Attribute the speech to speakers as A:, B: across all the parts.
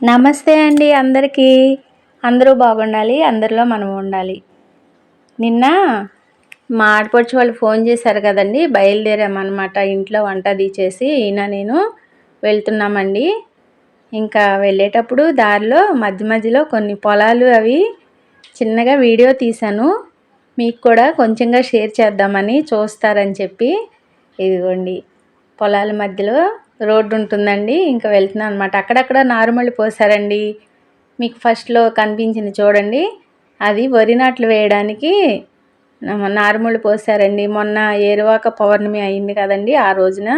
A: నమస్తే అండి అందరికీ. అందరూ బాగుండాలి అందరిలో మనం ఉండాలి. నిన్న మా ఆడపడిచి వాళ్ళు ఫోన్ చేశారు కదండి బయలుదేరామన్నమాట. ఇంట్లో వంట తీసేసి ఈయన నేను వెళ్తున్నామండి. ఇంకా వెళ్ళేటప్పుడు దారిలో మధ్య మధ్యలో కొన్ని పొలాలు అవి చిన్నగా వీడియో తీశాను. మీకు కూడా కొంచెంగా షేర్ చేద్దామని చూస్తారని చెప్పి ఇదిగోండి పొలాల మధ్యలో రోడ్డు ఉంటుందండి ఇంకా వెళ్తున్నాను అనమాట అక్కడక్కడ నారుమల్లి పోసారండి మీకు ఫస్ట్లో కనిపించింది చూడండి. అది వరి నాట్లు వేయడానికి నారుమల్లి పోసారండి మొన్న ఏరువాక పౌర్ణమి అయింది కదండి ఆ రోజున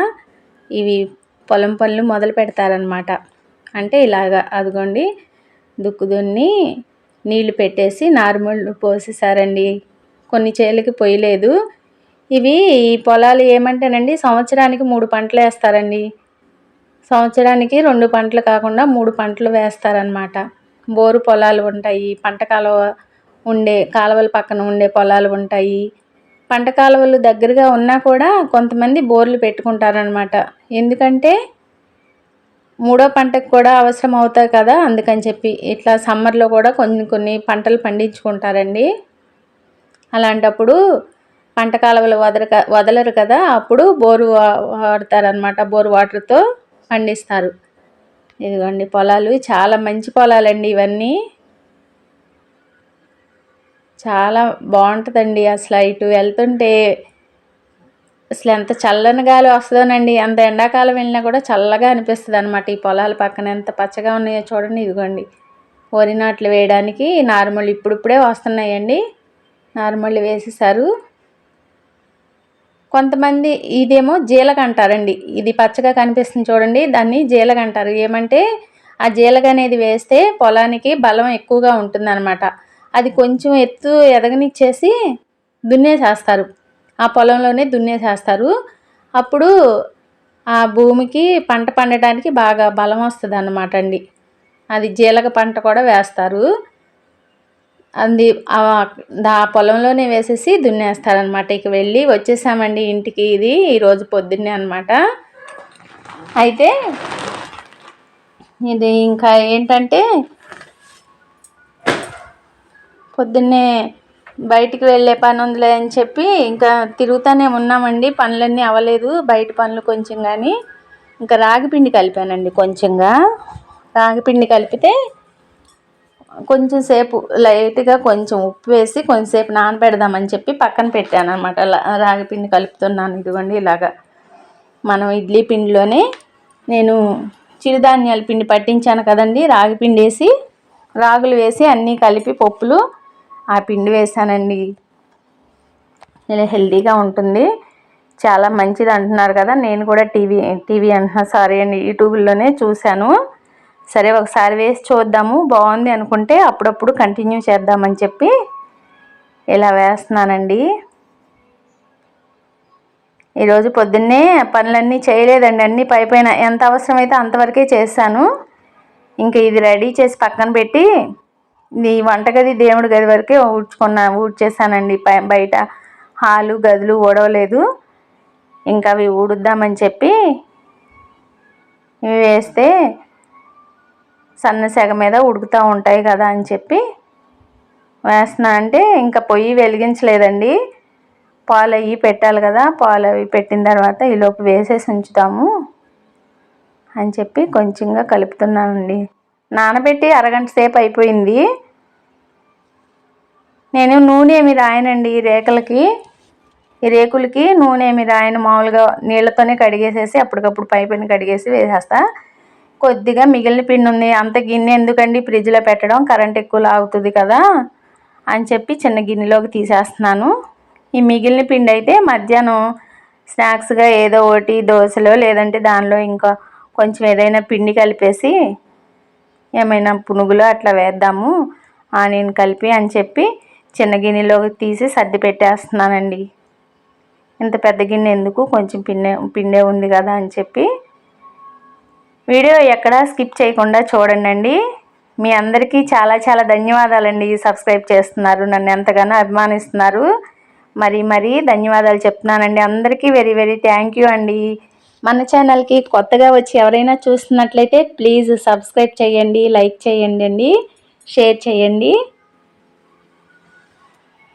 A: ఇవి పొలం పనులు మొదలు పెడతారనమాట. అంటే ఇలాగా అదిగోండి దుక్కు దున్ని నీళ్ళు పెట్టేసి నారుమళ్ళు పోసేసారండి కొన్ని చేలకి పోయలేదు ఇవి ఈ పొలాలు ఏమంటేనండి సంవత్సరానికి మూడు పంటలు వేస్తారండి సంవత్సరానికి రెండు పంటలు కాకుండా మూడు పంటలు వేస్తారనమాట బోరు పొలాలు ఉంటాయి పంట కాలువ ఉండే కాలువల పక్కన ఉండే పొలాలు ఉంటాయి. పంట కాలువలు దగ్గరగా ఉన్నా కూడా కొంతమంది బోర్లు పెట్టుకుంటారనమాట ఎందుకంటే మూడో పంటకు కూడా అవసరం అవుతాయి కదా అందుకని చెప్పి ఇట్లా సమ్మర్లో కూడా కొన్ని కొన్ని పంటలు పండించుకుంటారండి. అలాంటప్పుడు పంట కాలువలు వదలక వదలరు కదా అప్పుడు బోరు వాడతారనమాట బోరు వాటర్తో. పండిస్తారు. ఇదిగోండి పొలాలు చాలా మంచి పొలాలండి ఇవన్నీ. చాలా బాగుంటుందండి అసలు ఇటు వెళ్తుంటే అసలు ఎంత చల్లని గాలి వస్తుందోనండి అంత ఎండాకాలం వెళ్ళినా కూడా చల్లగా అనిపిస్తుంది అనమాట ఈ పొలాల పక్కన. ఎంత పచ్చగా ఉన్నాయో చూడండి ఇదిగోండి. వరి నాట్లు వేయడానికి నార్మల్ ఇప్పుడిప్పుడే వస్తున్నాయండి. నార్మల్ వేసేసారు. కొంతమంది ఇదేమో జీలగ అంటారండి. ఇది పచ్చగా కనిపిస్తుంది చూడండి. దాన్ని జీలగ అంటారు. ఏమంటే ఆ జీలగ అనేది వేస్తే పొలానికి బలం ఎక్కువగా ఉంటుందన్నమాట. అది కొంచెం ఎత్తు ఎదగనిచ్చేసి దున్నేసేస్తారు. ఆ పొలంలోనే దున్నేసేస్తారు. అప్పుడు ఆ భూమికి పంట పండటానికి బాగా బలం వస్తుంది అన్నమాట అండి. అది జీలగ పంట కూడా వేస్తారు. అది. ఆ పొలంలోనే వేసేసి దున్నేస్తారనమాట ఇక వెళ్ళి వచ్చేసామండి ఇంటికి. ఇది ఈరోజు పొద్దున్నే అనమాట అయితే ఇది ఇంకా ఏంటంటే పొద్దున్నే బయటికి వెళ్ళే పని ఉందిలే అని చెప్పి ఇంకా తిరుగుతూనే ఉన్నామండి. పనులన్నీ అవ్వలేదు. బయట పనులు కొంచెం కానీ ఇంకా రాగిపిండి కలిపానండి కొంచెంగా. రాగిపిండి కలిపితే కొంచెం సేపు లైట్గా కొంచెం ఉప్పు వేసి కొంచెంసేపు నానబెడదామని చెప్పి పక్కన పెట్టాను అనమాట రాగి పిండి కలుపుతున్నాను ఇదిగోండి ఇలాగా. మనం ఇడ్లీ పిండిలోనే నేను చిరుధాన్యాల పిండి పట్టించాను కదండి. రాగి పిండి వేసి రాగులు వేసి అన్నీ కలిపి పప్పులు ఆ పిండి వేసానండి. ఇలా హెల్తీగా ఉంటుంది. చాలా మంచిది అంటున్నారు కదా. నేను కూడా టీవీ టీవీ అంటున్నా. సారీ అండి యూట్యూబ్లోనే చూశాను. సరే ఒకసారి వేసి చూద్దాము బాగుంది అనుకుంటే అప్పుడప్పుడు కంటిన్యూ చేద్దామని చెప్పి ఇలా వేస్తున్నానండి. ఈరోజు పొద్దున్నే పనులన్నీ చేయలేదండి అన్నీ పై పైన ఎంత అవసరమైతే అంతవరకే చేశాను. ఇంకా ఇది రెడీ చేసి పక్కన పెట్టి ఈ వంటగది దేవుడి గది వరకే ఊడ్చుకున్నా ఊడ్చేసానండి బయట హాలు గదులు ఊడవలేదు. ఇంకా అవి ఊడుద్దామని చెప్పి ఇవి వేస్తే సన్న సెగ మీద ఉడుకుతూ ఉంటాయి కదా అని చెప్పి వేస్తున్నా. అంటే ఇంకా పొయ్యి వెలిగించలేదండి. పాలు అవి పెట్టాలి కదా పాలు అవి పెట్టిన తర్వాత ఈలోపు వేసేసి ఉంచుతాము అని చెప్పి కొంచెంగా కలుపుతున్నానండి. నానబెట్టి అరగంట సేపు అయిపోయింది. నేను నూనె ఏమి రాయనండి ఈ రేకులకి. ఈ రేకులకి నూనె ఏమి రాయను మామూలుగా నీళ్ళతోనే కడిగేసేసి అప్పటికప్పుడు పైపుని కడిగేసి వేసేస్తా. కొద్దిగా మిగిలిన పిండి ఉంది. అంత గిన్నె ఎందుకండి ఫ్రిడ్జ్లో పెట్టడం? కరెంట్ ఎక్కువ లాగుతుంది కదా అని చెప్పి చిన్న గిన్నెలోకి తీసేస్తున్నాను. ఈ మిగిలిన పిండి అయితే మధ్యాహ్నం స్నాక్స్గా ఏదో ఒకటి దోశలో లేదంటే దానిలో ఇంకా కొంచెం ఏదైనా పిండి కలిపేసి ఏమైనా పునుగులు అట్లా వేద్దాము ఆనియన్ కలిపి అని చెప్పి చిన్న గిన్నెలోకి తీసి సర్ది పెట్టేస్తున్నానండి. ఇంత పెద్ద గిన్నె ఎందుకు? కొంచెం పిండే పిండే ఉంది కదా అని చెప్పి వీడియో ఎక్కడా స్కిప్ చేయకుండా చూడండి మీ అందరికీ చాలా చాలా ధన్యవాదాలండి సబ్స్క్రైబ్ చేస్తున్నారు. నన్ను ఎంతగానో అభిమానిస్తున్నారు. మరి మరి ధన్యవాదాలు చెప్తున్నానండి. అందరికీ వెరీ వెరీ థ్యాంక్ యూ అండి. మన ఛానల్కి కొత్తగా వచ్చి ఎవరైనా చూస్తున్నట్లయితే ప్లీజ్ సబ్స్క్రైబ్ చేయండి లైక్ చేయండి అండి షేర్ చేయండి.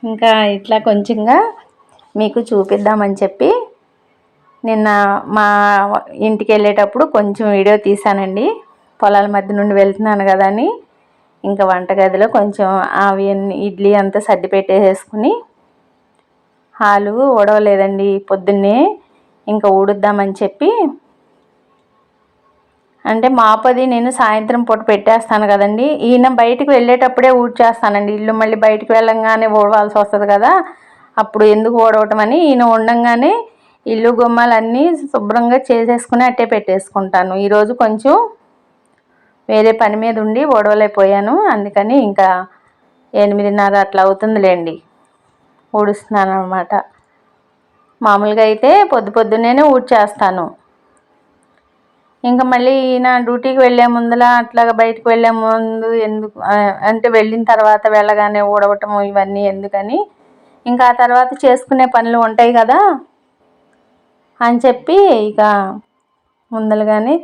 A: ఇంకా ఇట్లా కొంచెంగా మీకు చూపిద్దామని చెప్పి నిన్న మా ఇంటికి వెళ్ళేటప్పుడు కొంచెం వీడియో తీశానండి. పొలాల మధ్య నుండి వెళ్తున్నాను కదా అని. ఇంకా వంటగదిలో కొంచెం అవి ఇడ్లీ అంతా సర్ది పెట్టేసేసుకుని హాలు ఊడవలేదండి పొద్దున్నే. ఇంకా ఊడుద్దామని చెప్పి అంటే మాపది నేను సాయంత్రం పూట పెట్టేస్తాను కదండి. ఈయన బయటికి వెళ్ళేటప్పుడే ఊడ్చేస్తానండి. ఇల్లు మళ్ళీ బయటికి వెళ్ళంగానే ఊడవాల్సి వస్తుంది కదా. అప్పుడు ఎందుకు ఊడవటం అని ఈయన ఉండంగానే ఇల్లు గుమ్మాలన్నీ శుభ్రంగా చేసేసుకుని అట్టే పెట్టేసుకుంటాను. ఈరోజు కొంచెం వేరే పని మీద ఉండి ఓడవలేకపోయాను. అందుకని ఇంకా ఎనిమిదిన్నర అట్లా అవుతుందిలేండి. ఊడుస్తున్నాను అనమాట మామూలుగా అయితే పొద్దు పొద్దున్నే ఊడ్చేస్తాను. ఇంకా మళ్ళీ ఈయన డ్యూటీకి వెళ్ళే ముందులా అట్లా బయటకు వెళ్ళే ముందు ఎందుకు అంటే వెళ్ళిన తర్వాత వెళ్ళగానే ఊడవటము ఇవన్నీ ఎందుకని ఇంకా ఆ తర్వాత చేసుకునే పనులు ఉంటాయి కదా. అని చెప్పి ఇక ముందలుగానే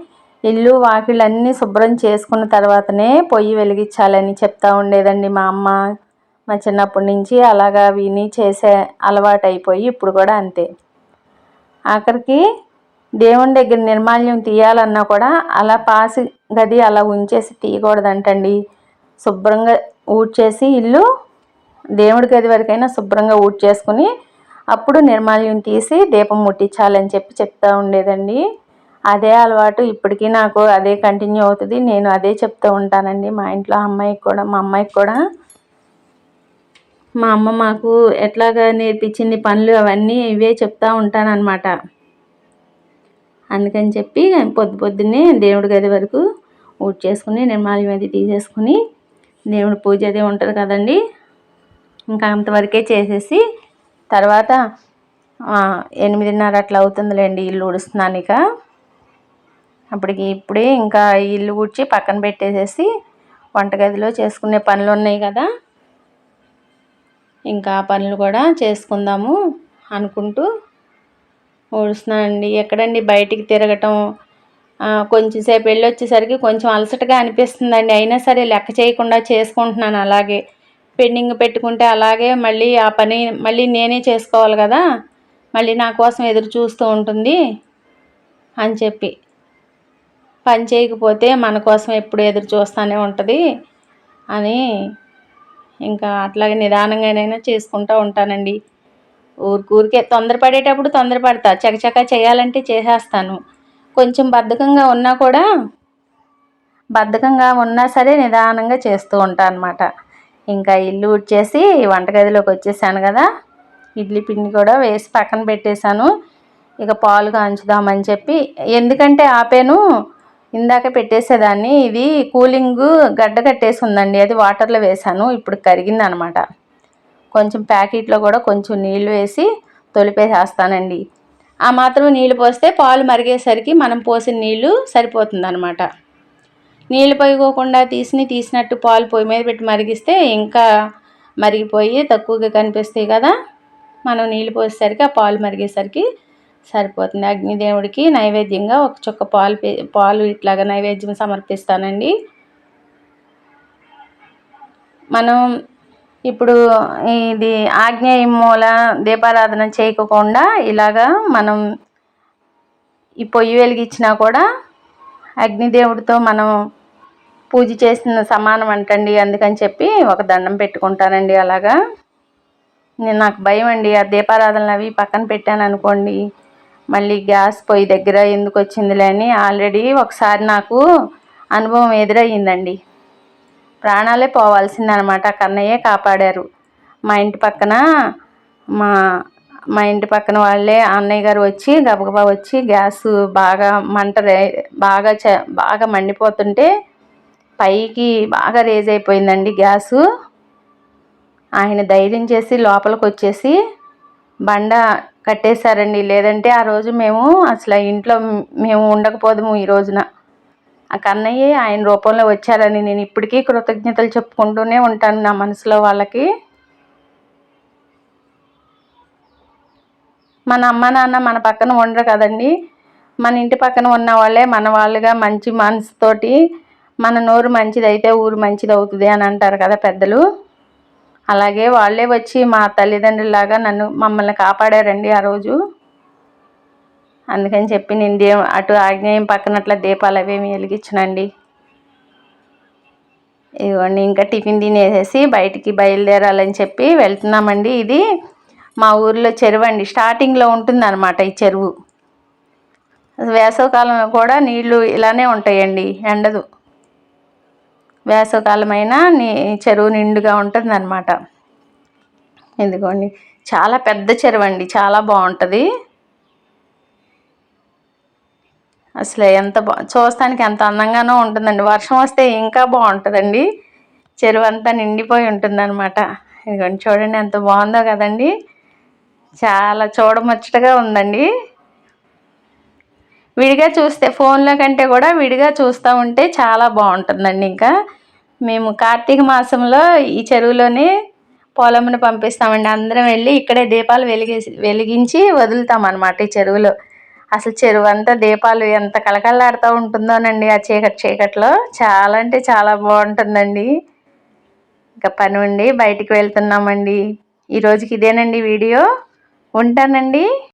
A: ఇల్లు వాకిళ్ళు అన్నీ శుభ్రం చేసుకున్న తర్వాతనే పొయ్యి వెలిగించాలని చెప్తా ఉండేదండి మా అమ్మ. మా చిన్నప్పటి నుంచి అలాగా విని చేసే అలవాటు అయిపోయి ఇప్పుడు కూడా అంతే. ఆఖరికి దేవుని దగ్గర నిర్మాల్యం తీయాలన్నా కూడా అలా పాసి గది అలా ఉంచేసి తీయకూడదంటండి. శుభ్రంగా ఊడ్చేసి ఇల్లు దేవుడి గది వరకైనా శుభ్రంగా ఊడ్చేసుకుని అప్పుడు నిర్మాల్యం తీసి దీపం ముట్టించాలని చెప్పి చెప్తూ ఉండేదండి. అదే అలవాటు ఇప్పటికీ నాకు అదే కంటిన్యూ అవుతుంది. నేను అదే చెప్తూ ఉంటానండి మా ఇంట్లో అమ్మాయికి కూడా మా అమ్మాయికి కూడా. మా అమ్మ మాకు ఎట్లాగా నేర్పించింది పనులు అవన్నీ ఇవే చెప్తూ ఉంటానన్నమాట. అందుకని చెప్పి పొద్దు పొద్దున్నే దేవుడి గది వరకు ఊడ్ చేసుకుని నిర్మాల్యం అది తీసేసుకుని దేవుడి పూజ అది ఉంటుంది కదండి. ఇంకా అంతవరకే చేసేసి తర్వాత ఎనిమిదిన్నర అట్లా అవుతుందిలేండి ఇల్లు ఉడుస్తున్నాను ఇక అప్పటికి ఇప్పుడే ఇంకా ఇల్లు ఊడ్చి పక్కన పెట్టేసేసి వంటగదిలో చేసుకునే పనులు ఉన్నాయి కదా. ఇంకా పనులు కూడా చేసుకుందాము అనుకుంటూ ఊడుస్తున్నానండి ఎక్కడండి బయటికి తిరగటం? కొంచెంసేపు వెళ్ళి వచ్చేసరికి కొంచెం అలసటగా అనిపిస్తుందండి. అయినా సరే లెక్క చేయకుండా చేసుకుంటున్నాను అలాగే. పెండింగ్ పెట్టుకుంటే అలాగే మళ్ళీ ఆ పని మళ్ళీ నేనే చేసుకోవాలి కదా. మళ్ళీ నా కోసం ఎదురు చూస్తూ ఉంటుంది అని చెప్పి. పని చేయకపోతే మన కోసం ఎప్పుడు ఎదురు చూస్తూనే ఉంటుంది అని ఇంకా అట్లాగే నిదానంగానైనా చేసుకుంటూ ఉంటానండి. ఊరికే తొందరపడేటప్పుడు తొందరపడతా. చకచక చేయాలంటే చేసేస్తాను. కొంచెం బద్ధకంగా ఉన్నా కూడా బద్ధకంగా ఉన్నా సరే నిదానంగా చేస్తూ ఉంటాను అన్నమాట. ఇంకా ఇల్లు ఉడ్చేసి వంటగదిలోకి వచ్చేసాను కదా. ఇడ్లీ పిండి కూడా వేసి పక్కన పెట్టేశాను. ఇక పాలు కాంచుదామని చెప్పి ఎందుకంటే ఆపాను ఇందాక పెట్టేసేదాన్ని. ఇది కూలింగ్ గడ్డ కట్టేసి ఉందండి అది వాటర్లో వేసాను ఇప్పుడు కరిగింది అనమాట కొంచెం ప్యాకెట్లో కూడా కొంచెం నీళ్ళు వేసి తొలిపేసేస్తానండి. ఆ మాత్రం నీళ్ళు పోస్తే పాలు మరిగేసరికి మనం పోసిన నీళ్ళు సరిపోతుంది అనమాట నీళ్ళు పోయిపోకుండా తీసిని తీసినట్టు పాలు పొయ్యి మీద పెట్టి మరిగిస్తే ఇంకా మరిగిపోయి తక్కువగా కనిపిస్తాయి కదా. మనం నీళ్ళు పోసేసరికి ఆ పాలు మరిగేసరికి సరిపోతుంది. అగ్నిదేవుడికి నైవేద్యంగా ఒక చుక్క పాలు పాలు ఇట్లాగా నైవేద్యం సమర్పిస్తానండి. మనం ఇప్పుడు ఇది ఆగ్నేయ మూల దీపారాధన చేయకుండా ఇలాగా మనం ఈ పొయ్యి వెలిగించినా కూడా అగ్నిదేవుడితో మనం పూజ చేసిన సమానం అంటండి. అందుకని చెప్పి ఒక దండం పెట్టుకుంటానండి అలాగా. నేను నాకు భయం అండి. ఆ దీపారాధనలు అవి పక్కన పెట్టాను అనుకోండి. మళ్ళీ గ్యాస్ పొయ్యి దగ్గర ఎందుకు వచ్చిందిలే అని ఆల్రెడీ ఒకసారి నాకు అనుభవం ఎదురయ్యిందండి. ప్రాణాలే పోవాల్సిందనమాట. కన్నయ్యే కాపాడారు. మా ఇంటి పక్కన మా మా ఇంటి పక్కన వాళ్ళే అన్నయ్య గారు వచ్చి గబగబా వచ్చి గ్యాస్ బాగా మంట బాగా బాగా మండిపోతుంటే పైకి బాగా రేజ్ అయిపోయిందండి గ్యాసు. ఆయన ధైర్యం చేసి లోపలికి వచ్చేసి బండ కట్టేశారండి. లేదంటే ఆ రోజు మేము అసలు ఇంట్లో మేము ఉండకపోదుము ఈ రోజున. ఆ కన్నయ్య ఆయన రూపంలో వచ్చారని నేను ఇప్పటికీ కృతజ్ఞతలు చెప్పుకుంటూనే ఉంటాను నా మనసులో వాళ్ళకి. మన అమ్మ నాన్న మన పక్కన ఉండరు కదండి. మన ఇంటి పక్కన ఉన్న వాళ్ళే మన వాళ్ళుగా మంచి మనసుతోటి మన నోరు మంచిదైతే ఊరు మంచిది అవుతుంది అని అంటారు కదా పెద్దలు. అలాగే వాళ్ళే వచ్చి మా తల్లిదండ్రులాగా నన్ను మమ్మల్ని కాపాడారండి ఆ రోజు. అందుకని చెప్పి నేను దే అటు ఆగ్నేయం పక్కనట్ల దీపాలు అవేమి వెలిగించనండి. ఇదిగోండి ఇంకా టిఫిన్ తినేసేసి బయటికి బయలుదేరాలని చెప్పి వెళ్తున్నామండి. ఇది మా ఊర్లో చెరువు అండి. స్టార్టింగ్లో ఉంటుందన్నమాట ఈ చెరువు. వేసవకాలంలో కూడా నీళ్ళు ఇలానే ఉంటాయండి. ఎండదు. వేసవకాలమైనా నీ చెరువు నిండుగా ఉంటుంది అనమాట ఇదిగోండి. చాలా పెద్ద చెరువు అండి చాలా బాగుంటుంది. అసలు ఎంత బా చూస్తానికి ఎంత అందంగానో ఉంటుందండి. వర్షం వస్తే ఇంకా బాగుంటుందండి. చెరువు అంతా నిండిపోయి ఉంటుందన్నమాట. ఇదిగోండి. చూడండి ఎంత బాగుందో కదండి. చాలా చూడముచ్చటగా ఉందండి. విడిగా చూస్తే ఫోన్లో కంటే కూడా విడిగా చూస్తూ ఉంటే చాలా బాగుంటుందండి ఇంకా. మేము కార్తీక మాసంలో ఈ చెరువులోనే పొలంను పంపిస్తామండి. అందరం వెళ్ళి ఇక్కడే దీపాలు వెలిగేసి వెలిగించి వదులుతామన్నమాట ఈ చెరువులో. అసలు చెరువు అంతా దీపాలు ఎంత కలకల్లాడుతూ ఉంటుందోనండి ఆ చీకటి చీకట్లో. చాలా అంటే చాలా బాగుంటుందండి. ఇంకా పని ఉండి బయటికి వెళ్తున్నామండి. ఈ రోజుకి ఇదేనండి వీడియో. ఉంటానండి.